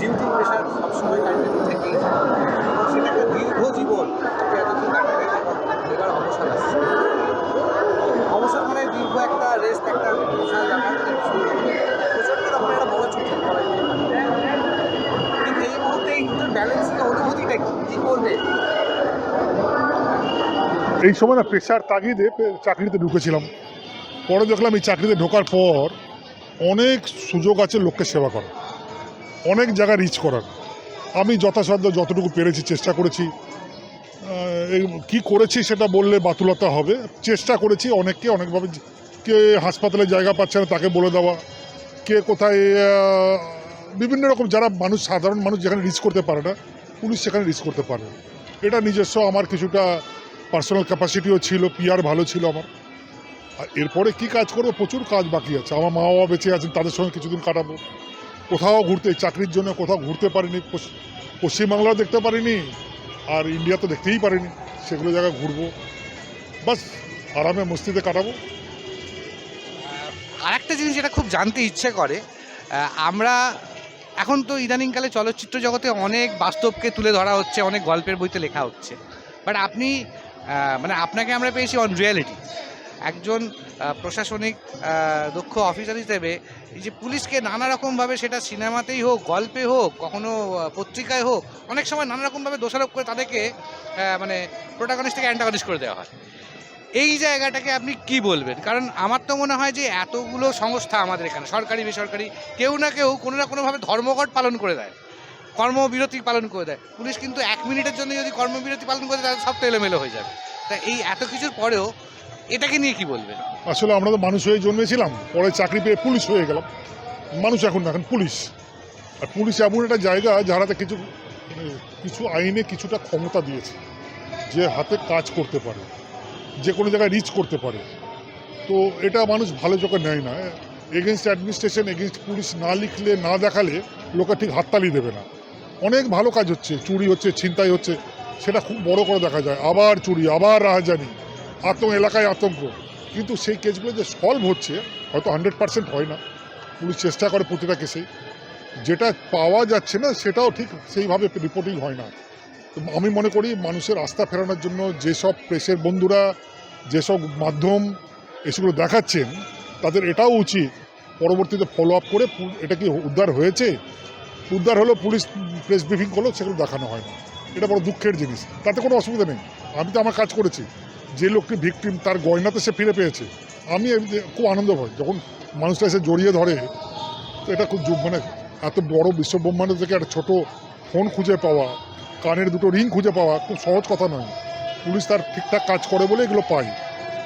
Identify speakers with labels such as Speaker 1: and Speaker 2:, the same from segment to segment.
Speaker 1: Duty pressure সবসময় continue থেকেই সেটা একটা দীর্ঘ জীবন এতদিন কাটাতে এবার অবসর আসছে। অবসর মানে দীর্ঘ একটা রেস্ট একটা বিশাল ব্যাপার প্রচণ্ড রকমের একটা বড় ছুটি কিন্তু এই মুহূর্তে এই দুটোর ব্যালেন্সিং অনুভূতিটা কি? করবে
Speaker 2: এই সময় না পেশার তাগিদে, চাকরিতে ঢুকেছিলাম। পরে দেখলাম এই চাকরিতে ঢোকার পর অনেক সুযোগ আছে লোককে সেবা করার। অনেক জায়গায় রিচ করার। আমি যথাসাধ্য যতটুকু পেরেছি চেষ্টা করেছি। কী করেছি সেটা বললে বাতুলতা হবে। চেষ্টা করেছি অনেককে, অনেকভাবে কে হাসপাতালে জায়গা পাচ্ছে না তাকে বলে দেওয়া। কে কোথায় বিভিন্ন রকম যারা মানুষ, সাধারণ মানুষ যেখানে রিচ করতে পারে না, পুলিশ সেখানে রিচ করতে পারে। এটা নিজস্ব, আমার কিছুটা পার্সোনাল ক্যাপাসিটিও ছিল পিয়ার ভালো ছিল আমার। আর এরপরে কি কাজ করব? প্রচুর কাজ বাকি আছে। আমার মা বাবা বেঁচে আছেন, তাদের সঙ্গে কিছুদিন কাটাবো। কোথাও ঘুরতে, চাকরির জন্য কোথাও ঘুরতে পারিনি পশ্চিমবাংলাও দেখতে পারিনি, আর ইন্ডিয়া তো দেখতেই পারিনি, সেগুলো জায়গায় ঘুরবো। বাস, আরামে মস্তিতে কাটাবো।
Speaker 1: আর একটা জিনিস যেটা খুব জানতে ইচ্ছে করে আমরা এখন তো ইদানিংকালে চলচ্চিত্র জগতে অনেক বাস্তবকে তুলে ধরা হচ্ছে, অনেক গল্পের বইতে লেখা হচ্ছে। বাট আপনি মানে আপনাকে আমরা পেয়েছি অন রিয়ালিটি একজন প্রশাসনিক দক্ষ অফিসার হিসেবে এই যে পুলিশকে নানা রকমভাবে সেটা সিনেমাতেই হোক, গল্পে হোক, কখনো পত্রিকায় হোক, অনেক সময় নানা রকমভাবে দোষারোপ করে তাদেরকে মানে প্রোটাগনিস্ট থেকে অ্যান্টাগনিস্ট করে দেওয়া হয়। এই জায়গাটাকে আপনি কি বলবেন? কারণ আমার তো মনে হয় যে এতগুলো সংস্থা আমাদের এখানে, সরকারি, বেসরকারি, কেউ না কেউ কোনো না কোনোভাবে ধর্মঘট পালন করে দেয়, কর্মবিরতি পালন করে দেয়। পুলিশ কিন্তু এক মিনিটের জন্য যদি কর্মবিরতি পালন করে দেয়, তাহলে সব তো এলোমেলো হয়ে যাবে। তা এই এত কিছুর পরেও এটাকে নিয়ে কি বলবেন
Speaker 2: আসলে আমরা তো মানুষ হয়ে জন্মেছিলাম, পরে চাকরি পেয়ে পুলিশ হয়ে গেলাম। মানুষ এখন না, এখন পুলিশ। আর পুলিশ এমন একটা জায়গা যারাতে কিছু মানে কিছু আইনে কিছুটা ক্ষমতা দিয়েছে, যে হাতে কাজ করতে পারে, যে কোনো জায়গায় রিচ করতে পারে। তো এটা মানুষ ভালো চোখে নেয় না। এগেনস্ট অ্যাডমিনিস্ট্রেশন এগেনস্ট পুলিশ না লিখলে, না দেখালে লোকে ঠিক হাততালি দেবে না। অনেক ভালো কাজ হচ্ছে, চুরি হচ্ছে, ছিনতাই হচ্ছে, সেটা খুব বড় করে দেখা যায়। আবার চুরি, আবার রাহাজানি। আতঙ্ক, এলাকায় আতঙ্ক। কিন্তু সেই কেসগুলো যে সলভ হচ্ছে, হয়তো হান্ড্রেড পার্সেন্ট হয় না। পুলিশ চেষ্টা করে প্রতিটা কেসেই। যেটা পাওয়া যাচ্ছে না, সেটাও ঠিক সেইভাবে রিপোর্টিং হয় না। আমি মনে করি মানুষের আস্থা ফেরানোর জন্য যেসব প্রেসের বন্ধুরা, যেসব মাধ্যম এসবগুলো দেখাচ্ছেন, তাদের এটাও উচিত পরবর্তীতে ফলো আপ করে এটা কি উদ্ধার হয়েছে? উদ্ধার হলো পুলিশ প্রেস ব্রিফিং করল, সেগুলো দেখানো হয় না। এটা বড় দুঃখের জিনিস। তাতে কোনো অসুবিধা নেই। আমি তো আমার কাজ করেছি। যে লোকটি ভিকটিম তার গয়নাতে সে ফিরে পেয়েছে। আমি খুব আনন্দ পাই, যখন মানুষটা এসে জড়িয়ে ধরে, তো এটা খুব মানে এত বড় বিশ্বব্রহ্মাণ্ড থেকে একটা ছোট ফোন খুঁজে পাওয়া, কানের দুটো রিং খুঁজে পাওয়া, খুব সহজ কথা নয়। পুলিশ তার ঠিকঠাক কাজ করে বলে এগুলো পাই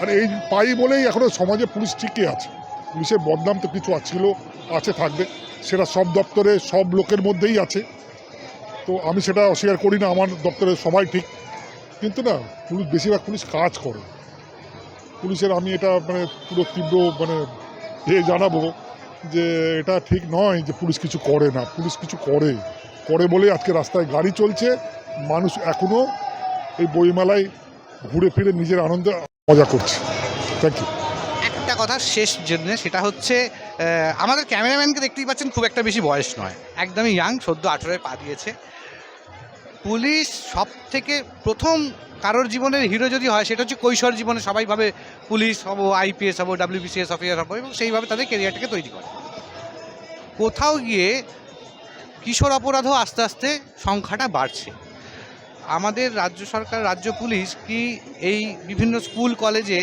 Speaker 2: আর এই পাই বলেই এখনও সমাজে পুলিশ ঠিকই আছে। পুলিশের বদনাম তো কিছু ছিল আছে, থাকবে। সেটা সব দপ্তরে, সব লোকের মধ্যেই আছে। তো আমি সেটা অস্বীকার করি না, আমার দপ্তরে সবাই ঠিক। কিন্তু না পুলিশ বেশিরভাগ পুলিশ কাজ করে। পুলিশের আমি এটা মানে পুরো তীব্র মানে এ জানাব যে এটা ঠিক নয় যে পুলিশ কিছু করে না, পুলিশ কিছু করে। করে বলে আজকে রাস্তায় গাড়ি চলছে, মানুষ এখনও এই বইমেলায় ঘুরে ফিরে নিজের আনন্দে মজা করছে। থ্যাংক ইউ
Speaker 1: একটা কথা শেষ জন্য সেটা হচ্ছে আমাদের ক্যামেরাম্যানকে দেখতেই পাচ্ছেন খুব একটা বেশি বয়স নয়। একদমই ইয়াং সদ্য আঠেরোয় পা দিয়েছে। পুলিশ সব থেকে প্রথম কারোর জীবনের হিরো যদি হয়, সেটা হচ্ছে কৈশোর জীবনে সবাই ভাবে পুলিশ হব, আইপিএস হব, ডাব্লিউবিসিএস অফিসার হব এবং সেইভাবে তাদের কেরিয়ারটাকে তৈরি করে। কোথাও গিয়ে কিশোর অপরাধও আস্তে আস্তে সংখ্যাটা বাড়ছে। আমাদের রাজ্য সরকার, রাজ্য পুলিশ কি এই বিভিন্ন স্কুল, কলেজে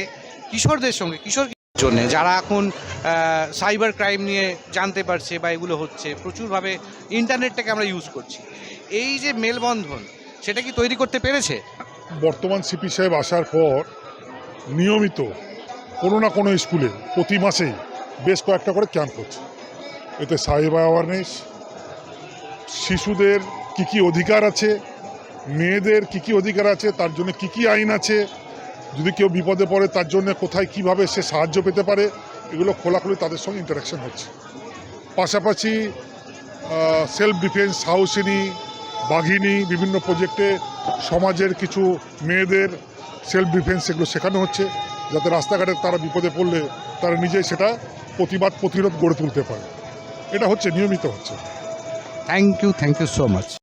Speaker 1: কিশোরদের সঙ্গে, কিশোর জন্য। যারা এখন সাইবার ক্রাইম নিয়ে জানতে পারছে বা এগুলো হচ্ছে, প্রচুরভাবে ইন্টারনেটটাকে আমরা ইউজ করছি। এই যে মেলবন্ধন, সেটা কি তৈরি করতে পেরেছে?
Speaker 2: বর্তমান সিপি সাহেব আসার পর নিয়মিত কোনো না কোনো স্কুলে প্রতি মাসেই বেশ কয়েকটা করে ক্যাম্প হচ্ছে। এতে সাইবার অ্যাওয়ারনেস শিশুদের কি কি অধিকার আছে, মেয়েদের কি কি অধিকার আছে, তার জন্য কি কি আইন আছে যদি কেউ বিপদে পড়ে, তার জন্য কোথায় কীভাবে সে সাহায্য পেতে পারে, এগুলো খোলাখুলি তাদের সঙ্গে ইন্টারাকশন হচ্ছে। পাশাপাশি সেলফ ডিফেন্স হাউসিনি বাঘিনী, বিভিন্ন প্রজেক্টে সমাজের কিছু মেয়েদের সেলফ ডিফেন্স এগুলো শেখানো হচ্ছে, যাতে রাস্তাঘাটে তারা বিপদে পড়লে তারা নিজেই সেটা প্রতিবাদ প্রতিরোধ গড়ে তুলতে পারে। এটা হচ্ছে, নিয়মিত হচ্ছে।
Speaker 1: Thank you thank you so much